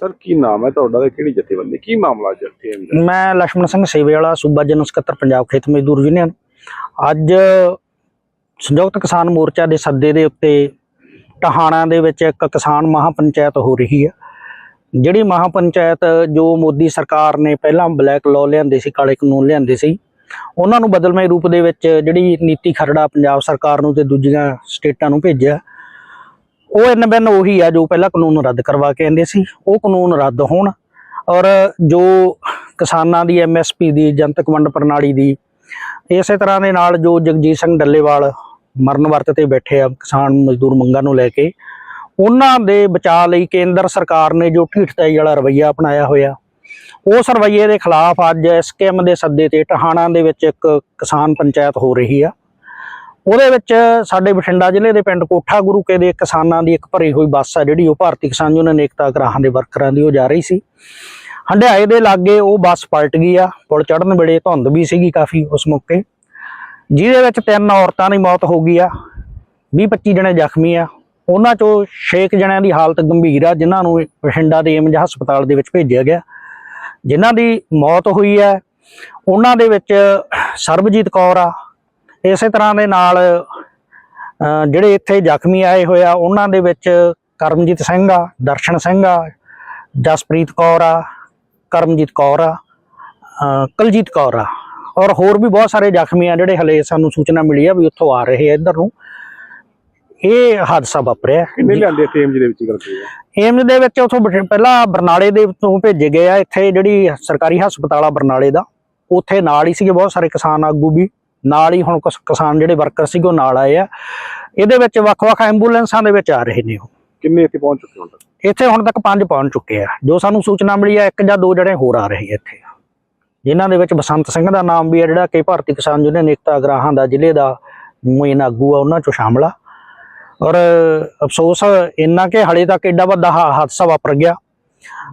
Sir, ਕੀ ਨਾਮ ਹੈ ਤੁਹਾਡਾ ਤੇ ਕਿਹੜੀ ਜਥੇਬੰਦੀ? ਕੀ ਮਾਮਲਾ ਜਥੇਬੰਦੀ ਮੈਂ ਲక్ష్మణ ਸਿੰਘ ਸੇਵੇ ਵਾਲਾ ਸੂਬਾ ਜਨ ਸਕੱਤਰ, ਪੰਜਾਬ ਖੇਤ ਮਜ਼ਦੂਰ ਯੂਨੀਅਨ। ਅੱਜ ਸੰਯੁਕਤ ਕਿਸਾਨ ਮੋਰਚਾ ਦੇ ਸੱਦੇ ਦੇ ਉੱਤੇ ਟਹਾਣਾ ਦੇ ਵਿੱਚ ਇੱਕ ਕਿਸਾਨ ਮਹਾਪੰਚਾਇਤ ਹੋ ਰਹੀ ਹੈ। ਜਿਹੜੀ ਮਹਾਪੰਚਾਇਤ ਜੋ ਮੋਦੀ ਸਰਕਾਰ ਨੇ ਪਹਿਲਾਂ ਬਲੈਕ ਲਾਅ ਲਿਆਂਦੇ ਸੀ, ਕਾਲੇ ਕਾਨੂੰਨ ਲਿਆਂਦੇ ਸੀ, ਉਹਨਾਂ ਨੂੰ ਬਦਲਵੇਂ ਰੂਪ ਦੇ ਵਿੱਚ ਜਿਹੜੀ ਨੀਤੀ ਖਰੜਾ ਪੰਜਾਬ ਸਰਕਾਰ ਨੂੰ ਤੇ ਦੂਜੀਆਂ ਸਟੇਟਾਂ ਨੂੰ ਭੇਜਿਆ ਉਹ ਇਨ ਬਿਨ ਉਹੀ ਆ ਜੋ ਪਹਿਲਾਂ ਕਾਨੂੰਨ ਰੱਦ ਕਰਵਾ ਕੇ ਆਂਦੇ ਸੀ, ਉਹ ਕਾਨੂੰਨ ਰੱਦ ਹੋਣ। ਔਰ ਜੋ ਕਿਸਾਨਾਂ ਦੀ ਐਮਐਸਪੀ ਦੀ, ਜਨਤਕ ਵੰਡ ਪ੍ਰਣਾਲੀ ਦੀ, ਇਸੇ ਤਰ੍ਹਾਂ ਦੇ ਨਾਲ ਜੋ ਜਗਜੀਤ ਸਿੰਘ ਡੱਲੇਵਾਲ ਮਰਨ ਵਰਤ ਤੇ ਬੈਠੇ ਆ, ਕਿਸਾਨ ਮਜ਼ਦੂਰ ਮੰਗਾਂ ਨੂੰ ਲੈ ਕੇ, ਉਹਨਾਂ ਦੇ ਬਚਾਅ ਲਈ ਕੇਂਦਰ ਸਰਕਾਰ ਨੇ ਜੋ ਢੀਠਤਾਈ ਵਾਲਾ ਰਵੱਈਆ ਅਪਣਾਇਆ ਹੋਇਆ, ਉਸ ਰਵੱਈਏ ਦੇ ਖਿਲਾਫ ਅੱਜ ਐਸਕੇਐਮ ਦੇ ਸੱਦੇ ਤੇ ਟਹਾਣਾ ਦੇ ਵਿੱਚ ਇੱਕ ਕਿਸਾਨ ਪੰਚਾਇਤ ਹੋ ਰਹੀ ਆ। ਉਹਦੇ ਵਿੱਚ ਸਾਡੇ ਬਠਿੰਡਾ ਜ਼ਿਲ੍ਹੇ ਦੇ ਪਿੰਡ ਕੋਠਾ ਗੁਰੂ ਕੇ ਦੇ ਕਿਸਾਨਾਂ ਦੀ ਇੱਕ ਭਰੀ ਹੋਈ ਬੱਸ ਆ ਜਿਹੜੀ ਉਹ ਭਾਰਤੀ ਕਿਸਾਨ ਯੂਨੀਅਨ ਏਕਤਾ ਗ੍ਰਾਹਾਂ ਦੇ ਵਰਕਰਾਂ ਦੀ ਉਹ ਜਾ ਰਹੀ ਸੀ। ਹੰਡਿਆਏ ਦੇ ਲਾਗੇ ਉਹ ਬੱਸ ਪਲਟ ਗਈ ਆ, ਪੁਲ ਚੜਨ ਵੇਲੇ ਧੁੰਦ ਵੀ ਸੀਗੀ ਕਾਫੀ ਉਸ ਮੌਕੇ। ਜਿਹਦੇ ਵਿੱਚ ਤਿੰਨ ਔਰਤਾਂ ਦੀ ਮੌਤ ਹੋ ਗਈ ਆ 20 25 ਜਣੇ ਜ਼ਖਮੀ ਆ। ਉਹਨਾਂ ਚੋਂ 6 ਜਣਿਆਂ ਦੀ ਹਾਲਤ ਗੰਭੀਰ ਆ, ਜਿਨ੍ਹਾਂ ਨੂੰ ਬਠਿੰਡਾ ਦੇ ਏਮਜ ਹਸਪਤਾਲ ਦੇ ਵਿੱਚ ਭੇਜਿਆ ਗਿਆ। ਜਿਨ੍ਹਾਂ ਦੀ ਮੌਤ ਹੋਈ ਹੈ ਉਹਨਾਂ ਦੇ ਵਿੱਚ ਸਰਬਜੀਤ ਕੌਰ ਆ ਇਸੇ ਤਰ੍ਹਾਂ ਦੇ ਨਾਲ ਜਿਹੜੇ ਇੱਥੇ ਜ਼ਖਮੀ ਆਏ ਹੋਇਆ ਉਹਨਾਂ ਦੇ ਵਿੱਚ ਕਰਮਜੀਤ ਸਿੰਘ ਆ ਦਰਸ਼ਨ ਸਿੰਘ ਆ ਜਸਪ੍ਰੀਤ ਕੌਰ ਆ ਕਰਮਜੀਤ ਕੌਰ ਆ ਕਲਜੀਤ ਕੌਰ ਆ। ਔਰ ਹੋਰ ਵੀ ਬਹੁਤ ਸਾਰੇ ਜ਼ਖਮੀ ਆ ਜਿਹੜੇ ਹਲੇ ਸਾਨੂੰ ਸੂਚਨਾ ਮਿਲੀ ਆ ਵੀ ਉੱਥੋਂ ਆ ਰਹੇ ਆ ਇੱਧਰ ਨੂੰ। ਇਹ ਹਾਦਸਾ ਵਾਪਰਿਆ। ਕਿੰਨੇ ਲਿਆਂਦੇ ਇੱਥੇ ਏਮਜ ਦੇ ਵਿੱਚ ਗੱਲ ਕਰੀ ਹੈ ਏਮਜ਼ ਦੇ ਵਿੱਚ ਉਥੋਂ ਪਹਿਲਾਂ ਬਰਨਾਲੇ ਦੇ ਤੋਂ ਭੇਜੇ ਗਏ ਆ ਇੱਥੇ ਜਿਹੜੀ ਸਰਕਾਰੀ ਹਸਪਤਾਲ ਆ ਬਰਨਾਲੇ ਦਾ। ਉੱਥੇ ਨਾਲ ਹੀ ਸੀਗੇ ਬਹੁਤ ਸਾਰੇ ਕਿਸਾਨ ਆਗੂ ਵੀ ਨਾਲ ਹੀ ਹੁਣ ਕਿਸਾਨ ਜਿਹੜੇ ਵਰਕਰ ਸੀਗੇ ਉਹ ਨਾਲ ਆਏ ਆ। ਇਹਦੇ ਵਿੱਚ ਵੱਖ-ਵੱਖ ਐਂਬੂਲੈਂਸਾਂ ਦੇ ਵਿੱਚ ਆ ਰਹੇ ਨੇ ਉਹ। ਕਿੰਨੇ ਇੱਥੇ ਪਹੁੰਚ ਚੁੱਕੇ ਹੁਣ ਤੱਕ? ਇੱਥੇ ਹੁਣ ਤੱਕ ਪੰਜ ਪਹੁੰਚ ਚੁੱਕੇ ਆ। ਜੋ ਸਾਨੂੰ ਸੂਚਨਾ ਮਿਲੀ ਆ ਇੱਕ ਜਾਂ ਦੋ ਜਿਹੜੇ ਹੋਰ ਆ ਰਹੇ ਇੱਥੇ। ਜਿਨ੍ਹਾਂ ਦੇ ਵਿੱਚ ਬਸੰਤ ਸਿੰਘ ਦਾ ਨਾਮ ਵੀ ਆ ਜਿਹੜਾ ਕਿ ਭਾਰਤੀ ਕਿਸਾਨ ਯੂਨੀਅਨ ਏਕਤਾ ਗਰਾਹਾਂ ਦਾ ਜ਼ਿਲ੍ਹੇ ਦਾ ਮੁਇਨ ਆਗੂ ਆ ਉਹਨਾਂ ਚੋਂ ਸ਼ਾਮਲ ਆ। ਔਰ ਅਫਸੋਸ ਇੰਨਾ ਕਿ ਹਲੇ ਤੱਕ ਐਡਾ ਵੱਡਾ ਹਾਦਸਾ ਵਾਪਰ ਗਿਆ।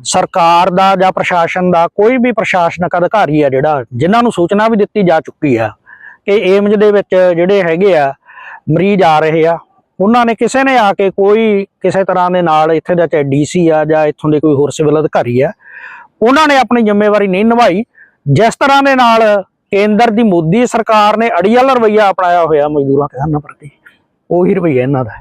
ਸਰਕਾਰ ਦਾ ਜਾਂ ਪ੍ਰਸ਼ਾਸਨ ਦਾ ਕੋਈ ਵੀ ਪ੍ਰਸ਼ਾਸਨਿਕ ਅਧਿਕਾਰੀ ਆ ਜਿਹੜਾ ਜਿਨ੍ਹਾਂ ਨੂੰ ਸੂਚਨਾ ਵੀ ਦਿੱਤੀ ਜਾ ਚੁੱਕੀ ਆ ਕਿ ਏਮਜ ਦੇ ਵਿੱਚ ਜਿਹੜੇ ਹੈਗੇ ਆ, ਮਰੀਜ਼ ਆ ਰਹੇ ਆ। ਉਹਨਾਂ ਨੇ ਕਿਸੇ ਨੇ ਆ ਕੇ ਕੋਈ ਕਿਸੇ ਤਰ੍ਹਾਂ ਦੇ ਨਾਲ ਇੱਥੇ ਦਾ ਚਾਹੇ ਡੀਸੀ ਆ ਜਾਂ ਇੱਥੋਂ ਦੇ ਕੋਈ ਹੋਰ ਸਿਵਲ ਅਧਿਕਾਰੀ ਆ, ਉਹਨਾਂ ਨੇ ਆਪਣੀ ਜ਼ਿੰਮੇਵਾਰੀ ਨਹੀਂ ਨਿਭਾਈ। ਜਿਸ ਤਰ੍ਹਾਂ ਦੇ ਨਾਲ ਕੇਂਦਰ ਦੀ ਮੋਦੀ ਸਰਕਾਰ ਨੇ ਅੜੀਅਲ ਰਵੱਈਆ ਅਪਣਾਇਆ ਹੋਇਆ ਮਜ਼ਦੂਰਾਂ ਕਿਸਾਨਾਂ ਪ੍ਰਤੀ, ਉਹੀ ਰਵੱਈਆ ਇਹਨਾਂ ਦਾ